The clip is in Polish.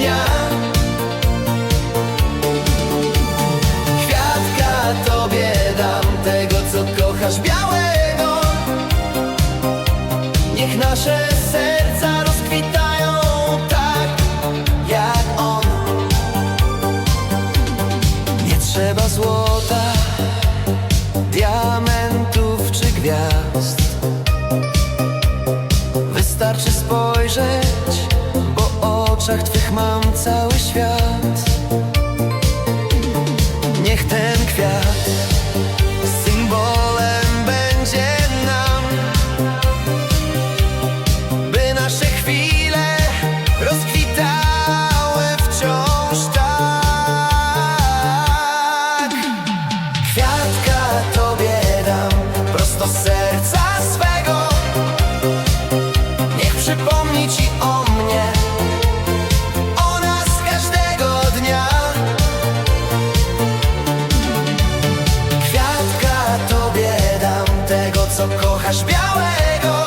dnia. Kwiatka tobie dam tego, co kochasz białego. Niech nasze serca rozkwitają tak, jak on. Nie trzeba złota, diamentów czy gwiazd. Wystarczy spojrzeć oczach Twych mam cały świat. Niech ten kwiat symbolem będzie nam By nasze chwile rozkwitały wciąż tak. Kwiatka Tobie dam prosto z serca swego. Niech przypomni Ci o co kochasz białego.